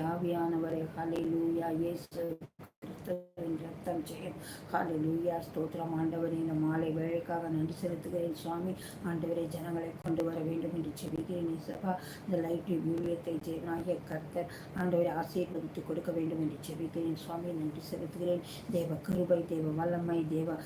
ஆவியானவரை ஹலை லூயா இயேசு ரத்தம் ஜெயம். லூயா ஸ்தோத்திரம். ஆண்டவரே இந்த மாலை வேலைக்காக நன்றி செலுத்துகிறேன் சுவாமி. ஆண்டவரே ஜனங்களை கொண்டு வர வேண்டும் என்று செபிக்கிறேன் சபா இந்த லைட் ஊழியத்தை ஜெயனாகிய கர்த்தர் ஆண்டவரை ஆசீர்வதித்து கொடுக்க வேண்டும் என்று செபிக்கிறேன் சுவாமி. நன்றி செலுத்துகிறேன். தேவ கிருபை தேவ வல்லமை தேவ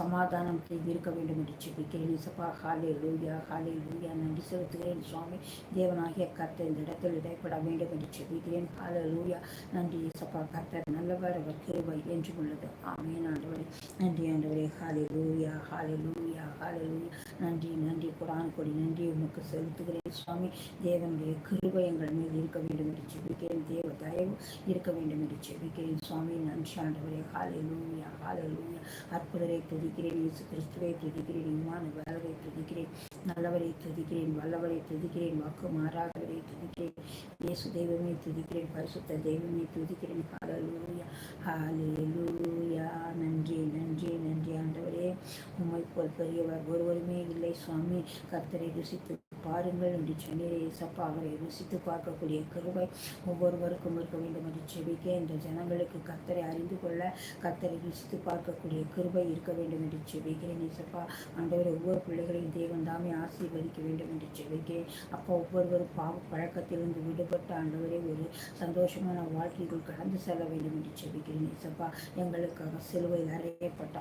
சமாதானம் இருக்க வேண்டும் என்று செபிக்கிறேன் சபா ஹாலே லூயா ஹாலே லூயா நன்றி செலுத்துகிறேன் சுவாமி. தேவனாகிய கர்த்தர் இந்த இடத்தில் இடைப்பட வேண்டும் என்று செபிக்கிறேன். ஹாலே லூயா நன்றி சபா கர்த்தர் நல்லவர் அவர் கிருபை என்றும் உள்ளது. ஆமேன். ஆண்டவரே நன்றி ஆண்டவரே. ஹாலே லூயா ஹாலே லூயா ஹாலே லூயா நன்றி நன்றி. குரான் கொடி நன்றி. உமக்கு செலுத்துகிறேன் சுவாமி. தேவனுடைய கிருபை எங்கள் மீது இருக்க வேண்டும் என்று செபிக்கிறேன் தேவ தயவு இருக்க வேண்டும் என்று செபிக்கிறேன் சுவாமி. நன்றி ஆண்டவரே. ஹாலே லூயா ஹாலே லூயா அற்புதரை துதிக்கிறேன். இயேசு கிறிஸ்துவை துதிக்கிறேன். இம்மான வேலரை துதிக்கிறேன். நல்லவரை துதிக்கிறேன் வல்லவரை துதிக்கிறேன் வாக்கு மாறாதவரை துதிக்கிறேன். இயேசு தெய்வமே துதிக்கிறேன் பரிசுத்த தெய்வமே துதிக்கிறேன். ஹாலலூயா ஹalleluya. நன்றி நன்றி நன்றி ஆண்டவரே. உண்மை போல் பெரியவர் ஒருவருமே இல்லை. சுவாமி கர்த்தரை ருசித்து பாருங்கள். என்று சொன்னீரே இயேசப்பா அவரை ருசித்து பார்க்கக்கூடிய கருவை ஒவ்வொருவருக்கும் இருக்க வேண்டும். என்று செபிக்க இந்த ஜனங்களுக்கு கத்தரை அறிந்து கொள்ள கத்தரை ருசித்து பார்க்கக்கூடிய கிருபை இருக்க வேண்டும் என்று செபிக்கிறேன். இயேசப்பா ஆண்டவரை ஒவ்வொரு பிள்ளைகளையும் தேவன் தாமே ஆசீர்வதிக்க வேண்டும் என்று செபிக்கிறேன். அப்போ ஒவ்வொருவரும் பாவ பழக்கத்திலிருந்து விடுபட்ட ஆண்டவரே ஒரு சந்தோஷமான வாழ்க்கைக்குள் கடந்து செல்ல வேண்டும் என்று செபிக்கிறேன். இயேசப்பா எங்களுக்காக சிலுவையில் அறையப்பட்ட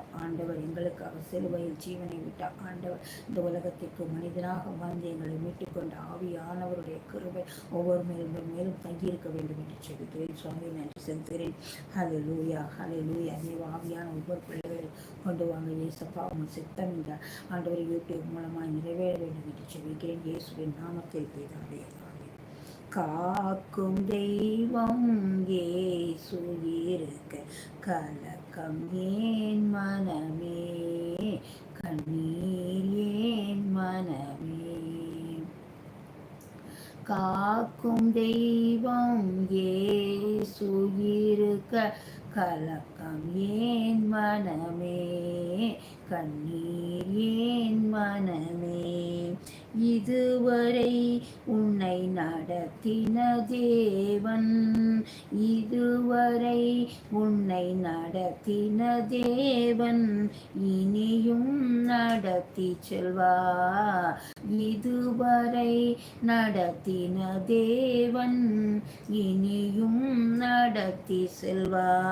எங்களுக்காக சிலுவையில் ஜீவனை விட்ட ஆண்டவர் இந்த உலகத்திற்கு மனிதனாக வந்து எங்களை மீட்டுக்கொண்ட ஆவியானவருடைய கிருபை ஒவ்வொரு மேலும் மேலும் தங்கியிருக்க வேண்டும் என்று செபிக்கிறேன். சுவாமி நன்றி செலுத்துகிறேன். ஹலே லூயா ஹலே லூயா தேவ ஆவியான ஒவ்வொரு பிள்ளைகளையும் கொண்டு வாங்க. இயேசப்பா உங்கள் சித்தம் இந்த ஆண்டவர் யூடியூப் மூலமாக நிறைவேற வேண்டும் என்று செபிக்கிறேன். இயேசுவின் நாமத்தை பிதாவே. காக்கும் தெய்வம் ஏசு இருக்க. கலக்கம் ஏன் மனமே? கண்ணீர் ஏன் மனமே? காக்கும் தெய்வம் ஏசு இருக்க. கலக்கம் ஏன் மனமே? கண்ணீர் ஏன் மனமே? இதுவரை உன்னை நடத்தின தேவன். இதுவரை உன்னை நடத்தின தேவன் இனியும் நடத்தி செல்வா. இதுவரை நடத்தின தேவன் இனியும் நடத்தி செல்வா.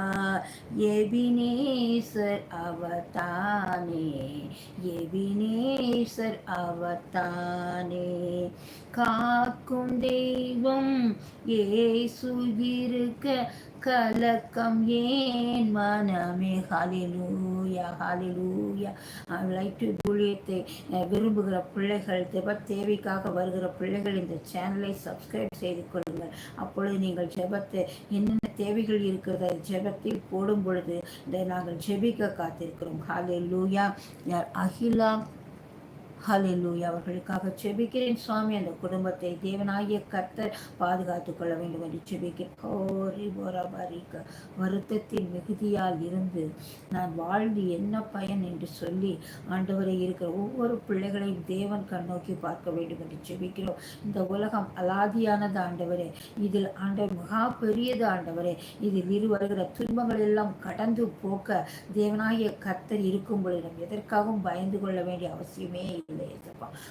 எபினேசர் அவதானே எபினேசர் அவதானே. காக்கும் தெய்வம் ஏசு இருக்க கலக்கம் ஏன்? மனமே ஹாலிலூயா ஹாலிலூயா லைட் ஊழியத்தை விரும்புகிற பிள்ளைகள் ஜெப தேவைக்காக வருகிற பிள்ளைகள் இந்த சேனலை சப்ஸ்கிரைப் செய்து கொள்ளுங்கள். அப்பொழுது நீங்கள் ஜெபத்தை என்னென்ன தேவைகள் இருக்கிறத ஜெபத்தில் போடும் பொழுது இதை நாங்கள் ஜெபிக்க காத்திருக்கிறோம். ஹாலிலூயா அகிலா ஹalleluya. அவர்களுக்காக செபிக்கிறேன். சுவாமி அந்த குடும்பத்தை தேவனாகிய கர்த்தர் பாதுகாத்துக் கொள்ள வேண்டும் என்று செபிக்கிறேன். வருத்தத்தின் மிகுதியால் இருந்து நான் வாழ்ந்து என்ன பயன் என்று சொல்லி ஆண்டவரை இருக்கிற ஒவ்வொரு பிள்ளைகளையும் தேவன் கண்ணோக்கி பார்க்க வேண்டும் என்று செபிக்கிறோம். இந்த உலகம் அலாதியானது ஆண்டவரே. இதில் ஆண்டவர் மகா பெரியது ஆண்டவரே. இதில் இரு வருகிற துன்பங்கள் எல்லாம் கடந்து போக்க தேவனாகிய கர்த்தர் இருக்கும் பொழுதும் எதற்காகவும் பயந்து கொள்ள வேண்டிய அவசியமே இல்லை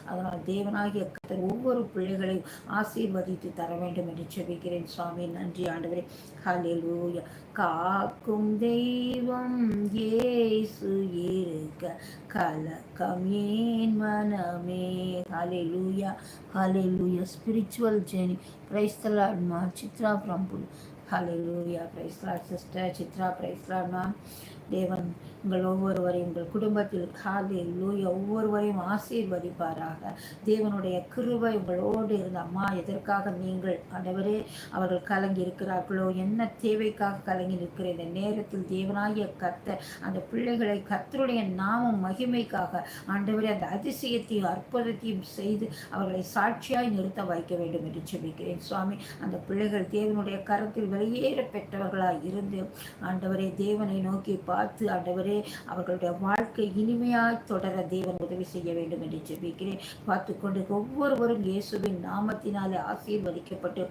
அதனால் தேவனாகிய கத்தர் ஒவ்வொரு பிள்ளைகளையும் ஆசீர்வதித்து தர வேண்டும் என்று செபிக்கிறேன் சுவாமி நன்றி ஆண்டவரே. ஹalleluya. காக்கும் தெய்வம் ஏசு இருக்க கலக்கம் ஏன் மனமே? Hallelujah hallelujah spiritual journey praise மா Chitra பிரம்புல் hallelujah praise sister Chitra praise ma'am தேவன் உங்கள் ஒவ்வொருவரையும் உங்கள் குடும்பத்தில் காலில் லூய ஒவ்வொருவரையும் ஆசீர்வதிப்பாராக. தேவனுடைய கிருபை உங்களோடு இருந்த அம்மா எதற்காக நீங்கள் அனைவரே அவர்கள் கலங்கி இருக்கிறார்களோ என்ன தேவைக்காக கலங்கி நிற்கிற இந்த நேரத்தில் தேவனாகிய கத்த அந்த பிள்ளைகளை கத்தருடைய நாமம் மகிமைக்காக ஆண்டவரே அந்த அதிசயத்தையும் அற்புதத்தையும் செய்து அவர்களை சாட்சியாய் நிறுத்த வைக்க வேண்டும் என்று சொல்லிக்கிறேன். சுவாமி அந்த பிள்ளைகள் தேவனுடைய கரத்தில் வெளியேற பெற்றவர்களாக இருந்து ஆண்டவரே தேவனை நோக்கி பார்த்து ஆண்டவரே அவர்களுடைய வாழ்க்கை வாழ்க்கை இனிமையாய் தொடர தேவன் உதவி செய்ய வேண்டும் என்று ஜெபிக்கிறேன். பார்த்து கொண்டு ஒவ்வொருவரும் இயேசுவின் நாமத்தினாலே ஆசீர்வதிக்கப்பட்டு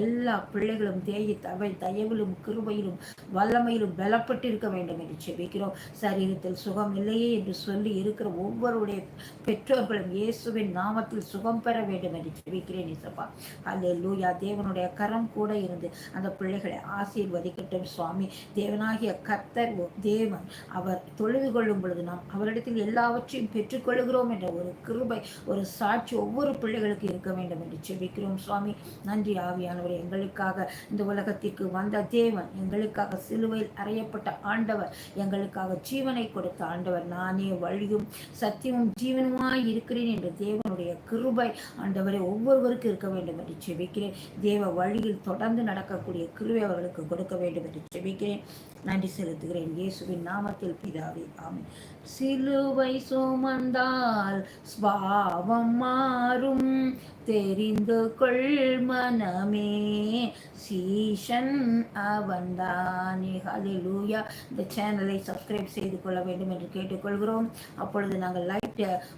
எல்லா பிள்ளைகளும் தேய தவை தயவிலும் கிருபையிலும் வல்லமையிலும் பலப்பட்டிருக்க வேண்டும் என்று ஜெபிக்கிறோம். சரீரத்தில் சுகம் இல்லையே என்று சொல்லி இருக்கிற ஒவ்வொருடைய பெற்றோர்களும் இயேசுவின் நாமத்தில் சுகம் பெற வேண்டும் என்று ஜெபிக்கிறேன் இசப்பா. அல்ல லூயா தேவனுடைய கரம் கூட இருந்து அந்த பிள்ளைகளை ஆசீர்வதிக்கட்டும் சுவாமி. தேவனாகிய கத்தர் தேவன் அவர் தொழுது கொள்ளும் பொழுது நாம் அவரிடத்தில் எல்லாவற்றையும் பெற்றுக்கொள்கிறோம் என்ற ஒரு கிருபை ஒரு சாட்சி ஒவ்வொரு பிள்ளைகளுக்கு இருக்க வேண்டும் என்று செபிக்கிறோம் சுவாமி. நன்றி ஆவியானவர் எங்களுக்காக இந்த உலகத்திற்கு வந்த தேவன் எங்களுக்காக சிலுவையில் அறையப்பட்ட ஆண்டவர் எங்களுக்காக ஜீவனை கொடுத்த ஆண்டவர். நானே வழியும் சத்தியமும் ஜீவனுமாய் இருக்கிறேன் என்ற தேவனுடைய கிருபை ஆண்டவரை ஒவ்வொருவருக்கும் இருக்க வேண்டும் என்று செபிக்கிறேன். தேவ வழியில் தொடர்ந்து நடக்கக்கூடிய கிருபை அவர்களுக்கு கொடுக்க வேண்டும் என்று செபிக்கிறேன். நன்றி செலுத்துகிறேன். இயேசுவின் நாமத்தில் பிதாவே ஆமை சிலுவை சுமந்தால் ஸ்வாவம் மாறும். தெரிந்து கொள் மனமே சீஷன் அவன்தானே. ஹலிலூயா இந்த சேனலை சப்ஸ்கிரைப் செய்து கொள்ள வேண்டும் என்று கேட்டுக்கொள்கிறோம். அப்பொழுது நாங்கள் லைவ்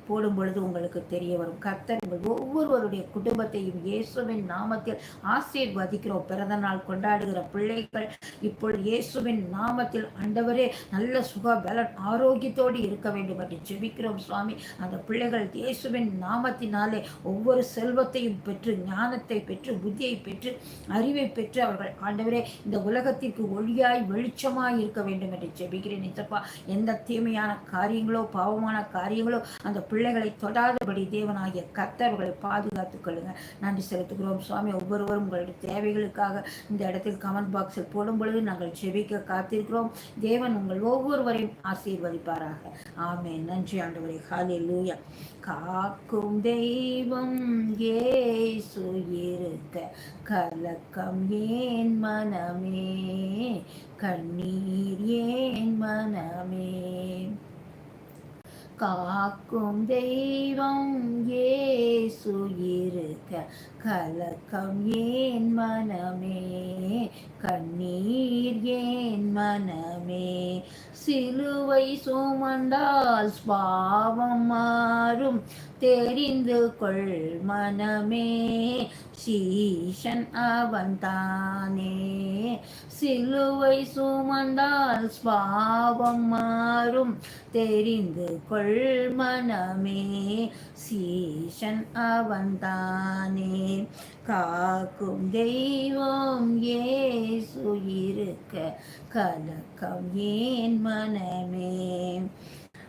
போடும் பொழுது உங்களுக்கு தெரிய வரும். கர்த்தர் உங்கள் ஒவ்வொருவருடைய குடும்பத்தையும் இயேசுவின் நாமத்தில் ஆசீர்வதிக்கிறோம். பிறந்த நாள் கொண்டாடுகிற பிள்ளைகள் இப்பொழுது இயேசுவின் நாமத்தில் அண்டவரே நல்ல சுக பலன் ஆரோக்கியத்தோடு இருக்க வேண்டும் என்று ஜெபிக்கிறோம் சுவாமி. அந்த பிள்ளைகள் இயேசுவின் நாமத்தினாலே ஒவ்வொரு செல்வத்தையும் பெற்று ஞானத்தை பெற்று புத்தியை பெற்று அறிவை பெற்று அவர்கள் ஆண்டவரே இந்த உலகத்திற்கு ஒளியாய் வெளிச்சமாய் இருக்க வேண்டும் என்று ஜெபிக்கிறேன். இத்தப்பா எந்த தீமையான காரியங்களோ பாவமான காரியங்களோ அந்த பிள்ளைகளை தொடாதபடி தேவனாகிய கர்த்தர்களை பாதுகாத்துக் கொள்ளுங்க. நன்றி செலுத்துகிறோம். சுவாமி ஒவ்வொருவரும் உங்களுடைய தேவைகளுக்காக இந்த இடத்தில் கமெண்ட் பாக்ஸில் போடும் பொழுது நாங்கள் செவிக்க காத்திருக்கிறோம். தேவன் உங்கள் ஒவ்வொருவரையும் ஆசீர்வதிப்பாராக. ஆமே நன்றி ஆண்டவரே. ஹாலே லூயா காக்கும் தெய்வம் ஏசு இருக்க. கலக்கம் ஏன் மனமே? கண்ணீர் ஏன் மனமே? காக்கும் தெய்வம் ஏசு இருக்க. கலக்கம் ஏன் மனமே? கண்ணீர் ஏன் மனமே? சிலுவை சுமந்தால் பாவம் மாறும். தெரிந்து கொள் மனமே சீஷன் அவன் தானே சிலுவை சுமந்தால் பாவம் மாறும். தெரிந்து கொள் மனமே சீஷன் அவன் தானே காக்கும் தெய்வம் ஏசு இருக்க கலக்கம் ஏன் மனமே?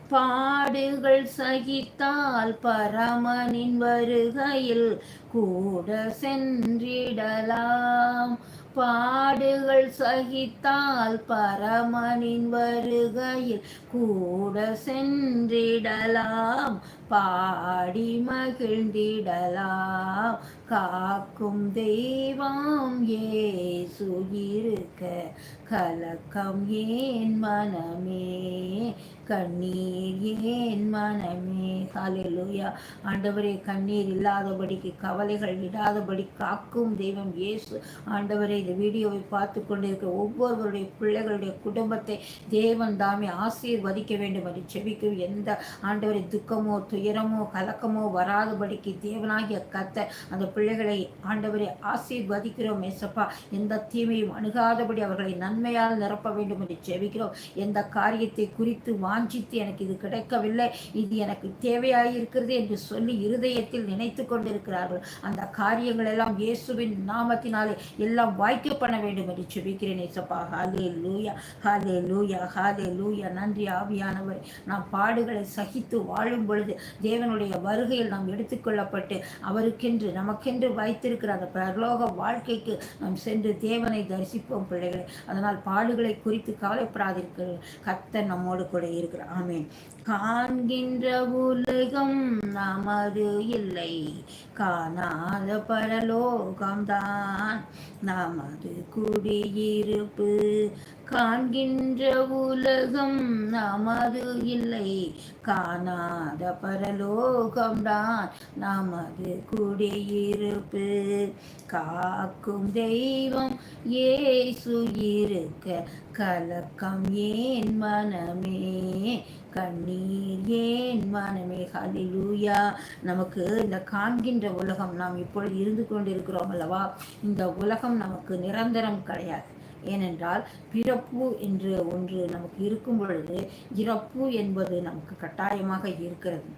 பாடுகள் சகித்தால் பரமனின் வருகையில் கூட சென்றிடலாம். பாடுகள் சகித்தால் பரமனின் வருகையில் கூட சென்றிடலாம். பாடி மகிழ்ந்திடலாம். காக்கும் தெய்வம் ஏசு இருக்க கலக்கம் ஏன் மனமே கண்ணீர் ஏன் மனமே? காலையிலூயா ஆண்டவரே கண்ணீர் இல்லாதபடிக்கு கவலைகள் விடாதபடி காக்கும் தெய்வம் இயேசு. ஆண்டவரே இந்த வீடியோவை பார்த்து கொண்டிருக்கிற ஒவ்வொருவருடைய பிள்ளைகளுடைய குடும்பத்தை தேவன் தாமே ஆசீர்வதிக்க வேண்டும் என்று செபிக்கும் எந்த ஆண்டவரை துக்கமோ துயரமோ கலக்கமோ வராதபடிக்கு தேவனாகிய கத்த அந்த பிள்ளைகளை ஆண்டவரை ஆசீர்வதிக்கிறோம் மேசப்பா எந்த தீமையும் அணுகாதபடி அவர்களை நன்மையால் நிரப்ப வேண்டும் என்று செபிக்கிறோம். எந்த காரியத்தை குறித்து வா வாஞ்சித்து எனக்கு இது கிடைக்கவில்லை. இது எனக்கு தேவையாயிருக்கிறது என்று சொல்லி இருதயத்தில் நினைத்து கொண்டிருக்கிறார்கள். அந்த காரியங்கள் எல்லாம் இயேசுவின் நாமத்தினாலே எல்லாம் வாய்க்க பண்ண வேண்டும் என்று செபிக்கிறேன் ஏசப்பா. ஹாலே லூயா ஹாலே லூயா ஹாலே லூயா நன்றி ஆவியானவர். நாம் பாடுகளை சகித்து வாழும் பொழுது தேவனுடைய வருகையில் நாம் எடுத்துக்கொள்ளப்பட்டு அவருக்கென்று நமக்கென்று வைத்திருக்கிற அந்த பரலோக வாழ்க்கைக்கு நாம் சென்று தேவனை தரிசிப்போம் பிள்ளைகளை. அதனால் பாடுகளை குறித்து கவலைப்படாதிருக்கிறது கத்த நம்மோடு கூட இரு இருக்கிறார் ஆமேன். காண்கின்ற உலகம் நமது இல்லை. காணாத பரலோகம்தான். நமது குடியிருப்பு. காண்கின்ற உலகம் நமது இல்லை. காணாத பரலோகம்தான் நமது குடியிருப்பு. காக்கும் தெய்வம் ஏசு இருக்க கலக்கம் ஏன் மனமே? கண்ணீர் ஏன் மனமே? ஹலிலூயா நமக்கு இந்த காண்கின்ற உலகம் நாம் இப்பொழுது இருந்து கொண்டிருக்கிறோம் அல்லவா? இந்த உலகம் நமக்கு நிரந்தரம் கிடையாது. ஏனென்றால் பிறப்பு என்று ஒன்று நமக்கு இருக்கும் பொழுது இறப்பு என்பது நமக்கு கட்டாயமாக இருக்கிறது.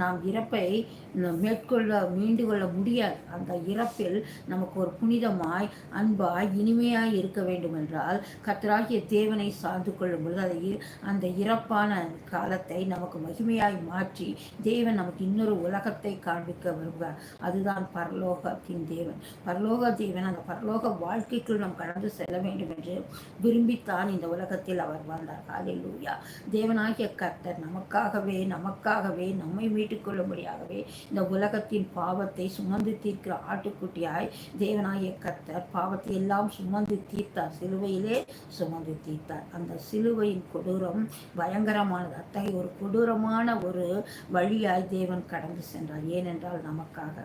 நாம் இறப்பை மேற்கொள்ள மீண்டு கொள்ள முடியாது. அந்த இறப்பில் நமக்கு ஒரு புனிதமாய் அன்பாய் இனிமையாய் இருக்க வேண்டும் என்றால் கத்தராகிய தேவனை சார்ந்து கொள்ளும் பொழுது அதை அந்த இறப்பான காலத்தை நமக்கு மகிமையாய் மாற்றி தேவன் நமக்கு இன்னொரு உலகத்தை காண்பிக்க வருவார் அதுதான் பரலோகத்தின் தேவன். பரலோக தேவன் அந்த பரலோக வாழ்க்கைக்குள் நாம் கடந்து செல்ல வேண்டும் என்று விரும்பித்தான் இந்த உலகத்தில் அவர் வந்தார். காலையிலூயா தேவனாகிய கர்த்தர் நமக்காகவே நமக்காகவே நம்மை மீட்டுக் கொள்ளும்படியாகவே இந்த உலகத்தின் பாவத்தை சுமந்து தீர்க்கிற ஆட்டுக்குட்டியாய் தேவனாய கத்தர் பாவத்தை எல்லாம் சுமந்து தீர்த்தார். சிலுவையிலே சுமந்து தீர்த்தார். அந்த சிலுவையின் கொடூரம் பயங்கரமானது. அத்தகைய ஒரு கொடூரமான ஒரு வழியாய் தேவன் கடந்து சென்றார். ஏனென்றால் நமக்காக.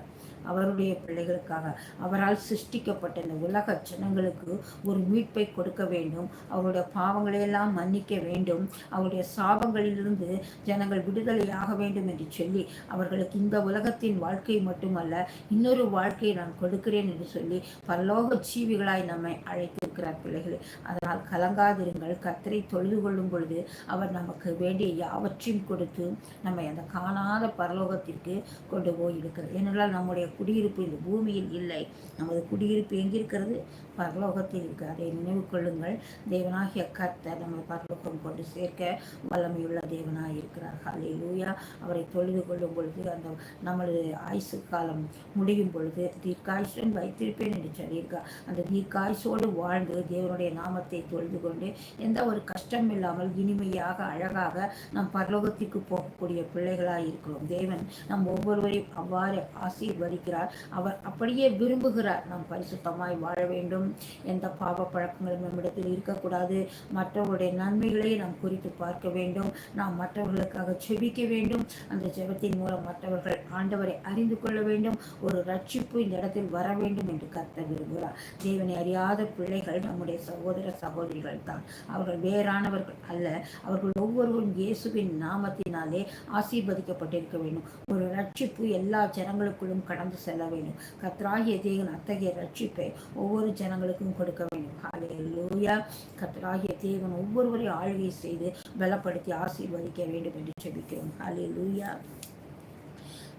அவருடைய பிள்ளைகளுக்காக. அவரால் சிருஷ்டிக்கப்பட்ட இந்த உலக ஜனங்களுக்கு ஒரு மீட்பை கொடுக்க வேண்டும். அவருடைய பாவங்களையெல்லாம் மன்னிக்க வேண்டும். அவருடைய சாபங்களிலிருந்து ஜனங்கள் விடுதலையாக வேண்டும் என்று சொல்லி அவர்களுக்கு இந்த உலகத்தின் வாழ்க்கை மட்டுமல்ல இன்னொரு வாழ்க்கையை நான் கொடுக்கிறேன் என்று சொல்லி பல்லோக ஜீவிகளாய் நம்மை அழைத்திருக்கிறார் பிள்ளைகளே. அதனால் கலங்காதிருங்கள். கத்தரை தொழுது கொள்ளும் பொழுது அவர் நமக்கு வேண்டிய யாவற்றையும் கொடுத்து நம்மை அந்த காணாத பரலோகத்திற்கு கொண்டு போய் இருக்கிறது ஏனென்றால் நம்முடைய குடியிருப்பு இந்த பூமியில் இல்லை. நமது குடியிருப்பு எங்கிருக்கிறது? பரலோகத்தில் இருக்கு அதை நினைவு கொள்ளுங்கள். தேவனாகிய கர்த்தர் நம்ம பரலோகம் கொண்டு சேர்க்க வல்லமையுள்ள தேவனாக இருக்கிறார். ஹலே லூயா அவரை தொழுது கொள்ளும் பொழுது அந்த நம்மளது ஆயுசு காலம் முடியும் பொழுது தீர்க்காயுஷன் வைத்திருப்பேன் என்று சொல்லியிருக்கார் அந்த தீர்க்காயுசோடு வாழ்ந்து தேவனுடைய நாமத்தை தொழுது கொண்டு எந்த ஒரு கஷ்டம் இல்லாமல் இனிமையாக அழகாக நம் பரலோகத்திற்கு போகக்கூடிய பிள்ளைகளாக இருக்கிறோம். தேவன் நம் ஒவ்வொருவரையும் அவ்வாறு ஆசீர்வதிக்கிறார். அவர் அப்படியே விரும்புகிறார். நாம் பரிசுத்தமாய் வாழ வேண்டும். வேண்டும் எந்த பாவ பழக்கங்களும் நம்மிடத்தில் இருக்கக்கூடாது. மற்றவர்களுடைய நன்மைகளை நாம் குறித்து பார்க்க வேண்டும். நாம் மற்றவர்களுக்காக செபிக்க வேண்டும். அந்த ஜெபத்தின் மூலம் மற்றவர்கள் ஆண்டவரை அறிந்து கொள்ள வேண்டும். ஒரு ரட்சிப்பு இந்த இடத்தில் வர வேண்டும் என்று கருத்த விரும்புகிறார். தேவனை அறியாத பிள்ளைகள் நம்முடைய சகோதர சகோதரிகள் தான். அவர்கள் வேறானவர்கள் அல்ல. அவர்கள் ஒவ்வொருவரும் இயேசுவின் நாமத்தினாலே ஆசீர்வதிக்கப்பட்டிருக்க வேண்டும். ஒரு ரட்சிப்பு எல்லா ஜனங்களுக்குள்ளும் கடந்து செல்ல வேண்டும். கத்ராகிய தேவன் அத்தகைய ரட்சிப்பை ஒவ்வொரு ஜன ஜனங்களுக்கும் கொடுக்க வேண்டும். ஹாலேலூயா கத்தராகிய தேவன் ஒவ்வொருவரையும் ஆளுகை செய்து பலப்படுத்தி ஆசீர்வதிக்க வேண்டும் என்று ஜெபிக்கிறோம். ஹாலேலூயா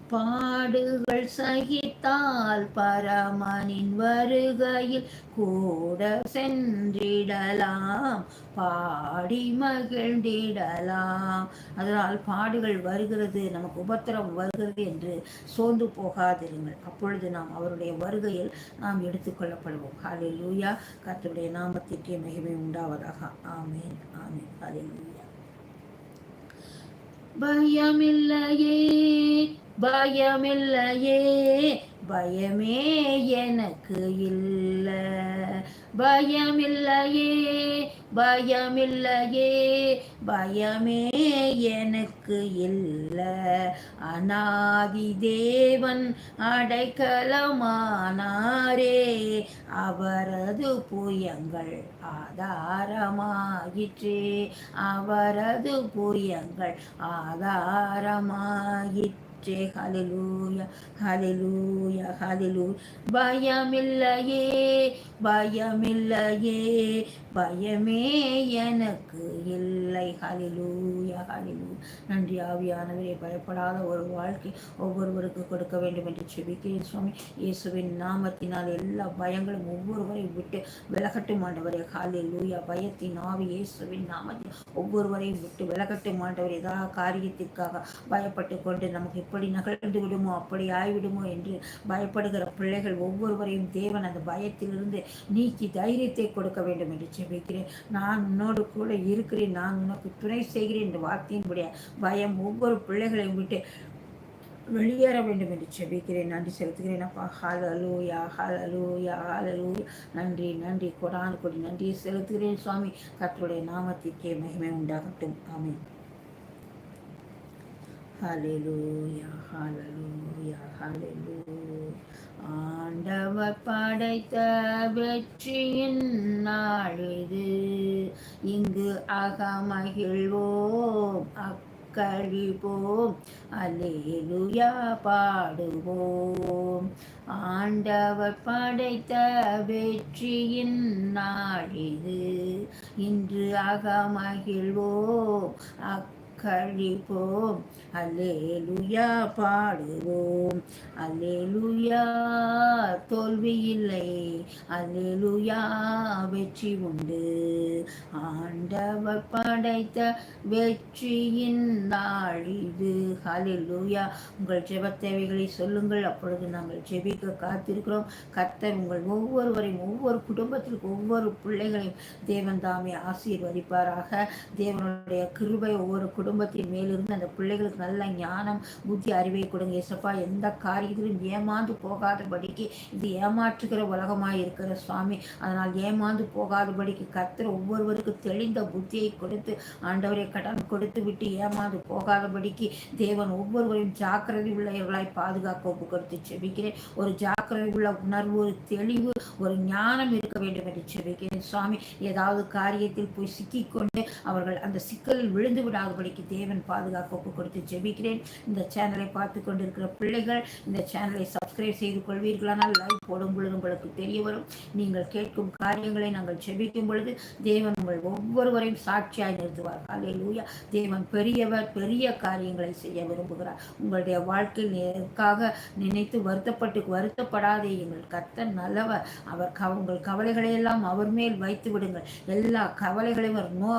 பாடுகள் சகித்தால் பரமனின் வருகையில் கூட சென்றிடலாம். பாடி மகிழ்ந்திடலாம். அதனால் பாடுகள் வருகிறது நமக்கு உபத்திரம் வருகிறது என்று சோர்ந்து போகாதிருங்கள். அப்பொழுது நாம் அவருடைய வருகையில் நாம் எடுத்துக்கொள்ளப்படுவோம் ஹாலே லூயா கத்தருடைய நாமத்திற்கே மிகவே உண்டாவதாக. ஆமேன். ஆமேன். ஹாலே லூயா பயமில்லையே பயமில்லையே பயமே எனக்கு இல்லை. பயமில்லையே பயமில்லையே பயமே எனக்கு இல்லை. அநாதி தேவன் அடைக்கலமானாரே அவரது புயங்கள் ஆதாரமாயிற்றே. அவரது புயங்கள் ஆதாரமாயிற்று. ஜே ஹலிலூயா ஹலிலூயா ஹலிலூ பயமில்லையே பயமில்லையே. பயமே எனக்கு இல்லை. ஹலிலூயா ஹலிலூ நன்றி ஆவியானவரே. பயப்படாத ஒரு வாழ்க்கை ஒவ்வொருவருக்கு கொடுக்க வேண்டும் என்று செபிக்கிறேன் சுவாமி. இயேசுவின் நாமத்தினால் எல்லா பயங்களும் ஒவ்வொருவரையும் விட்டு விலகட்டும் ஆண்டவரே. ஹலிலூயா பயத்தின் ஆவி இயேசுவின் நாமத்தில் ஒவ்வொருவரையும் விட்டு விலகட்டும் ஆண்டவர். ஏதாவது காரியத்திற்காக பயப்பட்டு கொண்டு நமக்கு இப்படி நகழ்ந்து விடுமோ அப்படி ஆய்விடுமோ என்று பயப்படுகிற பிள்ளைகள் ஒவ்வொருவரையும் தேவன் அந்த பயத்திலிருந்து நீக்கி தைரியத்தை கொடுக்க வேண்டும் என்று ஜெபிக்கிறேன் நான் உன்னோடு கூட இருக்கிறேன். நான் உனக்கு துணை செய்கிறேன் என்ற வார்த்தையின்படிய பயம் ஒவ்வொரு பிள்ளைகளையும் விட்டு வெளியேற வேண்டும் என்று செபிக்கிறேன் நன்றி செலுத்துகிறேன். அப்பா ஹாலலூயா ஹாலலூயா ஹாலலூயா நன்றி நன்றி. கொடான் கொடி நன்றி செலுத்துகிறேன் சுவாமி. கத்தருடைய நாமத்திற்கே மகிமை உண்டாகட்டும். ஆமீன். ஹalleluya ஹalleluya ஹalleluya ஆண்டவர் படைத்த வெற்றியின் நாளிது இங்கு அகமகிழ்வோம் அக்கழிவோம் அலேலுயா பாடுவோம். ஆண்டவர் படைத்த வெற்றியின் நாளிது இன்று அகமகிழ்வோம் அக் கழிப்போம். அல்லேலுயா பாடுவோம். அல்லேலுயா தோல்வி இல்லை. அல்லேலுயா வெற்றி உண்டு. ஆண்டவர் படைத்த வெற்றியின் நாள் இது. ஹalleluya உங்கள் ஜெப தேவைகளை சொல்லுங்கள். அப்பொழுது நாங்கள் ஜெபிக்க காத்திருக்கிறோம். கத்தர் உங்கள் ஒவ்வொருவரையும் ஒவ்வொரு குடும்பத்திற்கு ஒவ்வொரு பிள்ளைகளையும் தேவன் தாமே ஆசீர்வதிப்பாராக. தேவனுடைய கிருபை ஒவ்வொரு குடும்பத்தின் மேலிருந்து அந்த பிள்ளைகளுக்கு நல்ல ஞானம் புத்தி அறிவை கொடுங்க. ஏசப்பா எந்த காரியத்திலும் ஏமாந்து போகாதபடிக்கு இது ஏமாற்றுகிற உலகமாக இருக்கிற சுவாமி. அதனால் ஏமாந்து போகாதபடிக்கு கத்துற ஒவ்வொருவருக்கு தெளிந்த புத்தியை கொடுத்து ஆண்டவரை கடன் கொடுத்து விட்டு ஏமாந்து போகாதபடிக்கு தேவன் ஒவ்வொருவரையும் ஜாக்கிரதை உள்ளவர்களாய் பாதுகாக்க ஒப்பு கொடுத்து செபிக்கிறேன். ஒரு ஜாக்கிரதை உள்ள உணர்வு ஒரு தெளிவு ஒரு ஞானம் இருக்க வேண்டும் என்று செபிக்கிறேன். சுவாமி ஏதாவது காரியத்தில் போய் சிக்கிக்கொண்டு அவர்கள் அந்த சிக்கலில் விழுந்து விடாதபடி இன்றைக்கு தேவன் பாதுகாக்க ஒப்பு கொடுத்து ஜெபிக்கிறேன். இந்த சேனலை பார்த்து கொண்டிருக்கிற பிள்ளைகள் இந்த சேனலை சப்ஸ்கிரைப் செய்து கொள்வீர்களானால் லைவ் போடும் பொழுது உங்களுக்கு தெரிய வரும். நீங்கள் கேட்கும் காரியங்களை நாங்கள் ஜெபிக்கும் பொழுது தேவன் உங்கள் ஒவ்வொருவரையும் சாட்சியாய் நிறுத்துவார். அலையிலூயா தேவன் பெரியவர் பெரிய காரியங்களை செய்ய விரும்புகிறார். உங்களுடைய வாழ்க்கையில் எதற்காக நினைத்து வருத்தப்பட்டு வருத்தப்படாதே எங்கள் கர்த்தன் நல்லவர். அவர் உங்கள் கவலைகளை எல்லாம் அவர் மேல் வைத்து விடுங்கள். எல்லா கவலைகளையும் அவர் நோ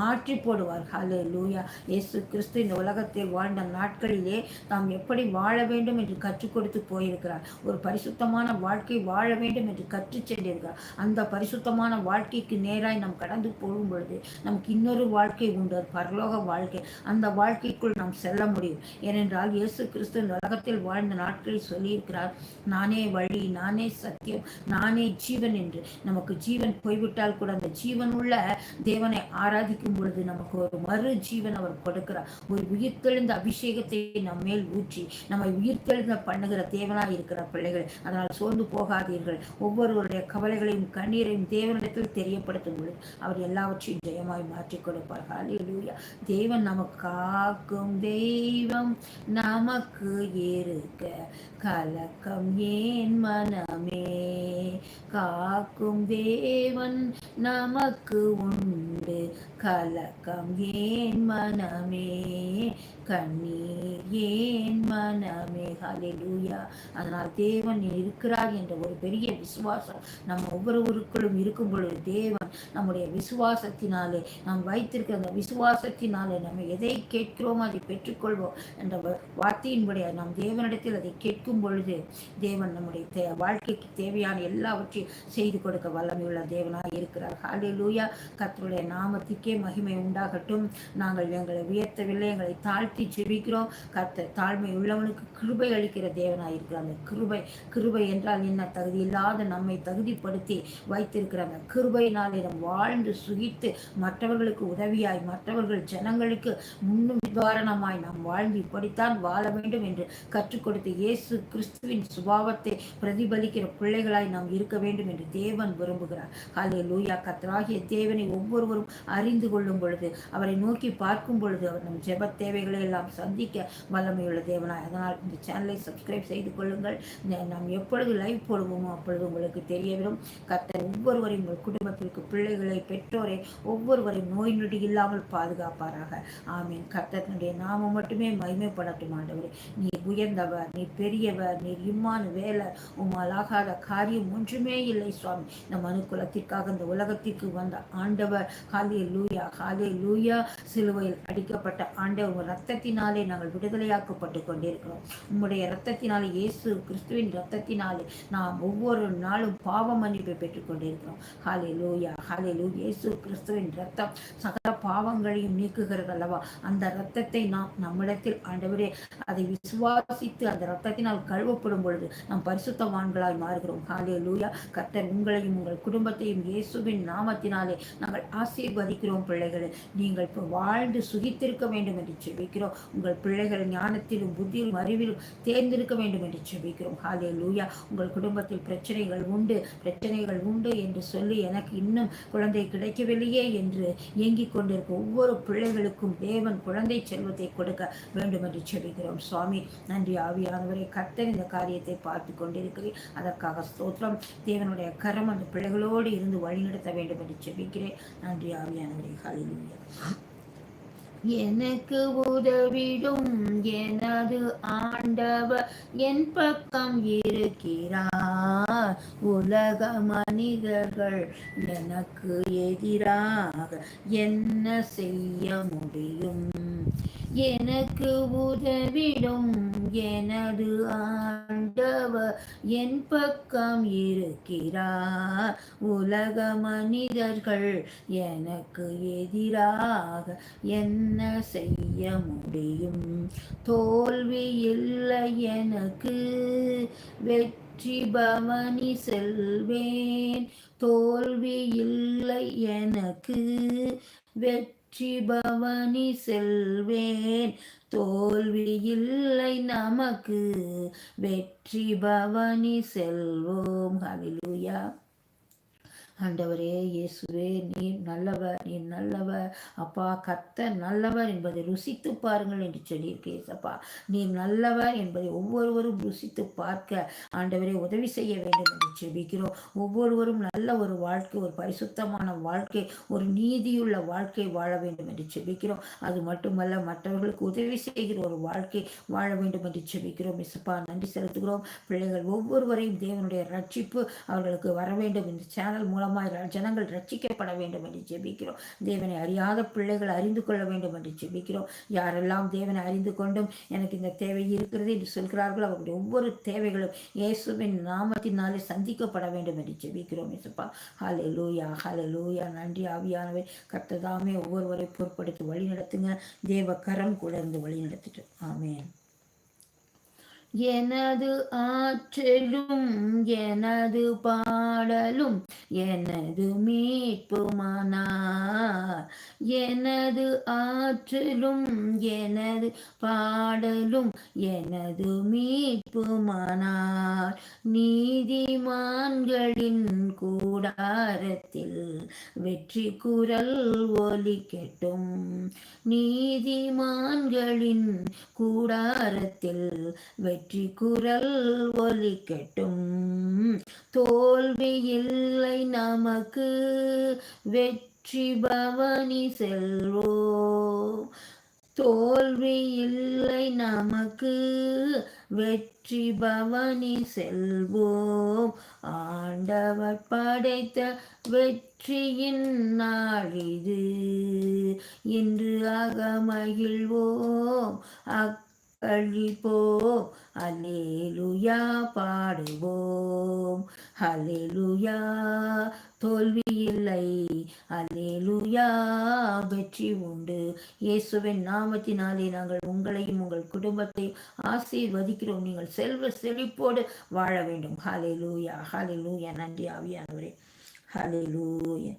மாற்றி போடுவார். ஹலே லூயா இயேசு கிறிஸ்து இந்த உலகத்தில் வாழ்ந்த நாட்களிலே தாம் எப்படி வாழ வேண்டும் என்று கற்றுக் கொடுத்து போயிருக்கிறார். ஒரு பரிசுத்தமான வாழ்க்கை வாழ வேண்டும் என்று கற்றுச் சென்றிருக்கிறார். அந்த பரிசுத்தமான வாழ்க்கைக்கு நேராய் நாம் கடந்து போகும் பொழுது நமக்கு இன்னொரு வாழ்க்கை உண்டு. பரலோக வாழ்க்கை. அந்த வாழ்க்கைக்குள் நாம் செல்ல முடியும். ஏனென்றால் இயேசு கிறிஸ்து இந்த உலகத்தில் வாழ்ந்த நாட்களில் சொல்லியிருக்கிறார் நானே வழி நானே சத்தியம் நானே ஜீவன் என்று. நமக்கு ஜீவன் போய்விட்டால் கூட அந்த ஜீவன் உள்ள தேவனை ஆராதிக்கும் பொழுது நமக்கு ஒரு மறு ஜீவன் ஜீவன் அவர் கொடுக்கிறார். ஒரு உயிர்த்தெழுந்த அபிஷேகத்தை நம் மேல் ஊற்றி நம்மை உயிர்த்தெழுந்த பண்ணுகிற தேவனாக இருக்கிற பிள்ளைகள் அதனால் சோர்ந்து போகாதீர்கள். ஒவ்வொருவருடைய கவலைகளையும் கண்ணீரையும் தேவனிடத்தில் தெரியப்படுத்தும் பொழுது அவர் எல்லாவற்றையும் ஜெயமாய் மாற்றி கொடுப்பார். ஹalleluya தேவன் நமக்கு காக்கும் தெய்வம் நமக்கு இருக்க கலக்கம் ஏன் மனமே? காக்கும் தேவன் நமக்கு உண்டு. கலக்கம் ஏன் மனமே? கண்ணீர் ஏன் மனமே? ஹalleluya அதனால் தேவன் இருக்கிறார் என்ற ஒரு பெரிய விசுவாசம் நம்ம ஒவ்வொருவருக்குள்ளும் இருக்கும் பொழுது தேவன் நம்முடைய விசுவாசத்தினாலே நாம் வைத்திருக்கிற அந்த விசுவாசத்தினாலே நம்ம எதை கேட்கிறோமோ அதை பெற்றுக்கொள்வோம் என்ற வார்த்தையின்படி நாம் தேவனிடத்தில் அதை கேட்கும் பொழுது தேவன் நம்முடைய தே வாழ்க்கைக்கு தேவையான எல்லாவற்றையும் செய்து கொடுக்க வல்லமையுள்ள தேவனாக இருக்கிறார். ஹாலே லூயா கத்தருடைய நாமத்திற்கே மகிமை உண்டாகட்டும். நாங்கள் எங்களை உயர்த்தவில்லை எங்களை தாழ்த்தி ஜெபிக்கிறோம். கத்த தாழ்மை உள்ளவனுக்கு கிருபை அளிக்கிற தேவனாக இருக்கிறார். அந்த கிருபை கிருபை என்றால் என்ன? தகுதி இல்லாத நம்மை தகுதிப்படுத்தி வைத்திருக்கிற அந்த கிருபையினாலே நம் வாழ்ந்து சுகித்து மற்றவர்களுக்கு உதவியாய் மற்றவர்கள் ஜனங்களுக்கு முன்னும் நிவாரணமாய் நாம் வாழ்ந்து இப்படித்தான் வாழ வேண்டும் என்று கற்றுக் கொடுத்து இயேசு கிறிஸ்துவின் சுபாவத்தை பிரதிபலிக்கிற பிள்ளைகளாய் நாம் இருக்க வேண்டும் வேண்டும் என்று தேவன் விரும்புகிறார். ஹாலே லூயா கத்தராகிய தேவனை ஒவ்வொருவரும் அறிந்து கொள்ளும் பொழுது அவரை நோக்கி பார்க்கும் பொழுது அவர் நம் ஜெப தேவைகளை எல்லாம் சந்திக்க வல்லமையுள்ள தேவனாய். அதனால் இந்த சேனலை சப்ஸ்கிரைப் செய்து கொள்ளுங்கள். நாம் எப்பொழுது லைவ் போடுவோமோ அப்பொழுது உங்களுக்கு தெரிய வரும் கத்தர் ஒவ்வொருவரையும் உங்கள் குடும்பத்திற்கு பிள்ளைகளை பெற்றோரை ஒவ்வொருவரையும் நோய் நொடி இல்லாமல் பாதுகாப்பாராக. ஆமீன். கத்தனுடைய நாமம் மட்டுமே மகிமைப்படட்டும் ஆண்டவர். நீ உயர்ந்தவர் நீ பெரியவர் நீ இம்மான வேலை உம்மால் ஆகாத காரியம் ஒன்றுமே இல்லை சுவாமி. இந்த மனு குலத்திற்காக இந்த உலகத்திற்கு வந்த ஆண்டவர் ஹாலே லூயா ஹாலே லூயா சிலுவையில் அடிக்கப்பட்ட ஆண்டவர் ரத்தத்தினாலே நாங்கள் விடுதலையாக்கப்பட்டு கொண்டிருக்கிறோம். உம்முடைய ரத்தத்தினாலே இயேசு கிறிஸ்துவின் ரத்தத்தினாலே நாம் ஒவ்வொரு நாளும் பாவ மன்னிப்பை பெற்றுக் கொண்டிருக்கிறோம். ஹாலே லூயா ஹாலே லூ இயேசு கிறிஸ்துவின் ரத்தம் சக பாவங்களையும் நீக்குகிறது அல்லவா? அந்த இரத்தத்தை நாம் நம்மிடத்தில் ஆண்டவரே அதை விசுவாசித்து அந்த இரத்தத்தினால் கழுவப்படும் பொழுது நாம் பரிசுத்தவான்களாய் மாறுகிறோம். ஹாலே லூயா கர்த்தர் உங்களையும் உங்கள் குடும்பத்தையும் இயேசுவின் நாமத்தினாலே நாங்கள் ஆசீர்வதிக்கிறோம் பிள்ளைகளை. நீங்கள் இப்போ வாழ்ந்து சுகித்திருக்க வேண்டும் என்று செபிக்கிறோம் உங்கள் பிள்ளைகள் ஞானத்திலும் புத்தியிலும் அறிவிலும் தேர்ந்திருக்க வேண்டும் என்று செபிக்கிறோம் ஹாலே லூயா உங்கள் குடும்பத்தில் பிரச்சனைகள் உண்டு. பிரச்சனைகள் உண்டு என்று சொல்லி எனக்கு இன்னும் குழந்தை கிடைக்கவில்லையே என்று இயங்கிக் கொண்டிருக்கும் ஒவ்வொரு பிள்ளைகளுக்கும் தேவன் குழந்தை செல்வத்தை கொடுக்க வேண்டும் என்று செபிக்கிறோம் சுவாமி நன்றி ஆவியானவரை கர்த்தர் இந்த காரியத்தை பார்த்து கொண்டிருக்கிறேன் அதற்காக ஸ்தோத்திரம். தேவனுடைய கரம் அந்த பிள்ளைகளோடு இருந்து வழிநடத்த வேண்டும் என்று செபிக்கிறேன் நன்றி ஆவியானவரை ஹலிலூயா எனக்கு உதவிடும் எனது ஆண்டவர் என் பக்கம் இருக்கிறார். உலக மனிதர்கள் எனக்கு எதிராக என்ன செய்ய முடியும்? எனக்கு உதவிடும். எனது ஆண்டவர் என் பக்கம் இருக்கிறார். உலக மனிதர்கள் எனக்கு எதிராக என்ன செய்ய முடியும்? தோல்வி இல்லை எனக்கு. வெற்றி பவனி செல்வேன். தோல்வி இல்லை எனக்கு. வெற்றி வெற்றி பவனி செல்வேன். தோல்வி இல்லை நமக்கு. வெற்றி பவனி செல்வோம். ஹலிலுயா ஆண்டவரே இயேசுவே நீர் நல்லவர் நீர் நல்லவர். அப்பா கத்த நல்லவர் என்பதை ருசித்து பாருங்கள் என்று சொல்லியிருக்கேசப்பா நீர் நல்லவர் என்பதை ஒவ்வொருவரும் ருசித்து பார்க்க ஆண்டவரே உதவி செய்ய வேண்டும் என்று செபிக்கிறோம் ஒவ்வொருவரும் நல்ல ஒரு வாழ்க்கை ஒரு பரிசுத்தமான வாழ்க்கை ஒரு நீதியுள்ள வாழ்க்கை வாழ வேண்டும் என்று செபிக்கிறோம் அது மட்டுமல்ல மற்றவர்களுக்கு உதவி செய்கிற ஒரு வாழ்க்கை வாழ வேண்டும் என்று செபிக்கிறோம் இசப்பா நன்றி செலுத்துகிறோம். பிள்ளைகள் ஒவ்வொருவரையும் தேவனுடைய ரட்சிப்பு அவர்களுக்கு வர வேண்டும். இந்த சேனல் மூலம் மூலமாய் ஜனங்கள் ரட்சிக்கப்பட வேண்டும் என்று ஜெபிக்கிறோம். தேவனை அறியாத பிள்ளைகள் அறிந்து கொள்ள வேண்டும் என்று ஜெபிக்கிறோம். யாரெல்லாம் தேவனை அறிந்து கொண்டும் எனக்கு இந்த தேவை இருக்கிறது என்று சொல்கிறார்கள் அவருடைய ஒவ்வொரு தேவைகளும் இயேசுவின் நாமத்தினாலே சந்திக்கப்பட வேண்டும் என்று ஜெபிக்கிறோம் இசப்பா ஹலே லூயா ஹலே லூயா நன்றி ஆவியானவை கத்ததாமே ஒவ்வொருவரை பொருட்படுத்தி வழி நடத்துங்க தேவ கரம் கூட இருந்து வழி நடத்திட்டு ஆமேன் எனது ஆற்றலும் எனது பாடலும் எனது மீட்புமானார். எனது ஆற்றலும் எனது பாடலும் எனது மீட்புமானார். நீதிமான்களின் கூடாரத்தில் வெற்றி குரல் ஒலிக்கட்டும் நீதிமான்களின் கூடாரத்தில் வெற்றி வெற்றி குரல் ஒலிக்கட்டும். தோல்வி இல்லை நமக்கு வெற்றி பவனி செல்வோ. தோல்வி இல்லை நமக்கு வெற்றி பவனி செல்வோம். ஆண்டவர் படைத்த வெற்றியின் நாளிது என்று அகமகிழ்வோம் அக் அழிப்போம் அலேலுயா பாடுவோம். அலேலுயா தோல்வி இல்லை. அலேலுயா வெற்றி உண்டு. இயேசுவின் நாமத்தினாலே நாங்கள் உங்களையும் உங்கள் குடும்பத்தை ஆசீர்வதிக்கிறோம். நீங்கள் செல்வ செழிப்போடு வாழ வேண்டும். ஹலே லூயா நன்றி ஆவியானவரே. ஹலேலூயா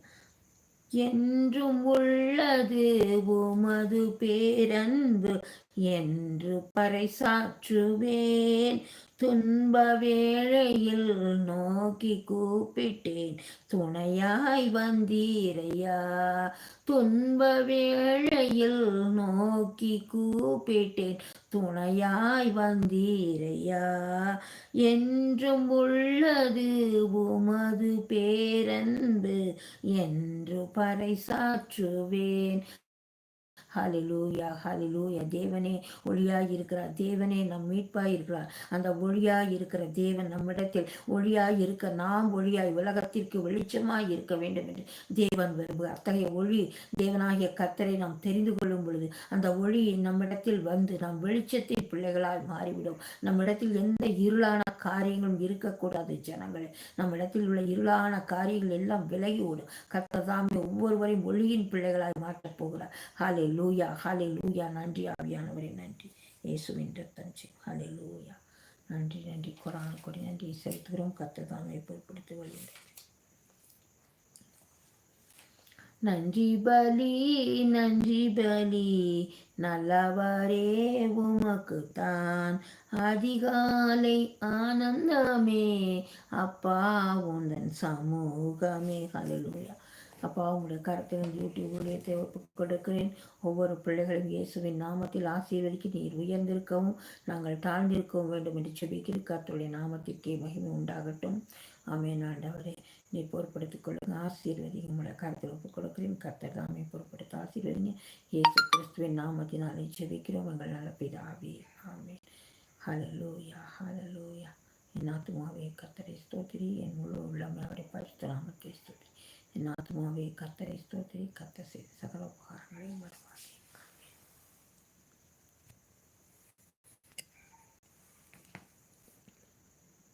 என்றும் உள்ளது உமது பேரன்பு. என்று பறைசாற்றுவேன். துன்ப வேளையில் நோக்கி கூப்பிட்டேன். துணையாய் வந்தீரையா? துன்ப வேளையில் நோக்கி கூப்பிட்டேன். துணையாய் வந்தீரையா? என்றும் உள்ளது உமது பேரன்பு என்று பறைசாற்றுவேன். ஹாலிலூயா ஹாலிலூயா தேவனே ஒளியாய் இருக்கிறார் தேவனே நம் மீட்பாய் இருக்கிறார் அந்த ஒளியாய் இருக்கிற தேவன் நம்மிடத்தில் ஒளியாய் இருக்க நாம் ஒளியாய் உலகத்திற்கு வெளிச்சமாய் இருக்க வேண்டும் என்று தேவன் விரும்புகிறார். அத்தகைய ஒளி தேவனாகிய கத்தரை நாம் தெரிந்து கொள்ளும் பொழுது அந்த ஒளி நம்மிடத்தில் வந்து நாம் வெளிச்சத்தின் பிள்ளைகளால் மாறிவிடும். நம்மிடத்தில் எந்த இருளான காரியங்களும் இருக்கக்கூடாது ஜனங்களே. நம்மிடத்தில் உள்ள இருளான காரியங்கள் எல்லாம் விலகி ஓடும் கத்ததாமே ஒவ்வொருவரையும் ஒளியின் பிள்ளைகளாய் மாற்றப் போகிறார். ஹாலே லூயா ஹாலே லூயா நன்றி ஆவியானவரே நன்றி. இயேசுவின் ரத்தம் ஹாலே லூயா நன்றி நன்றி. கொரான கொடி நன்றி. செலுத்துகிறோம். கத்ததாமே பொருட்படுத்தி வருகின்றேன் நன்றி பலி நன்றி பலி. நல்லவரே உமக்குத்தான் அதிகாலை ஆனந்தமே. அப்பா உந்தன் சமூகமே. ஹலலுயா அப்பா உங்களுடைய கருத்தில் யூடியூப் ஊழியத்தை கொடுக்கிறேன். ஒவ்வொரு பிள்ளைகளும் இயேசுவின் நாமத்தில் ஆசீர்வதிக்கு நீர் உயர்ந்திருக்கவும் நாங்கள் தாழ்ந்திருக்கவும் வேண்டும் என்று செபிக்கிற கருத்துடைய நாமத்திற்கே மகிமை உண்டாகட்டும். ஆமேன். ஆண்டவரே நீ பொறுப்படுத்திக் கொள்ளுங்க. ஆசீர்வதிங்க. உங்களை கருத்தில் ஒப்புக் கொடுக்கிறேன். கர்த்தர் தாமே பொறுப்படுத்த ஆசீர்வதிங்க. இயேசு கிறிஸ்துவின் நாமத்தினாலே ஜெபிக்கிறோம். எங்கள் நல்ல பிதாவே. ஆமேன். ஹலலூயா ஹலலூயா என் ஆத்மாவே கர்த்தரை ஸ்தோத்திரி. என் முழு உள்ளமே அவரை பரிசுத்த நாமத்தை ஸ்தோத்திரி. என் ஆத்மாவே கர்த்தரை ஸ்தோத்திரி கர்த்தர் செய்த சகல உபகாரங்களையும் வருவாங்க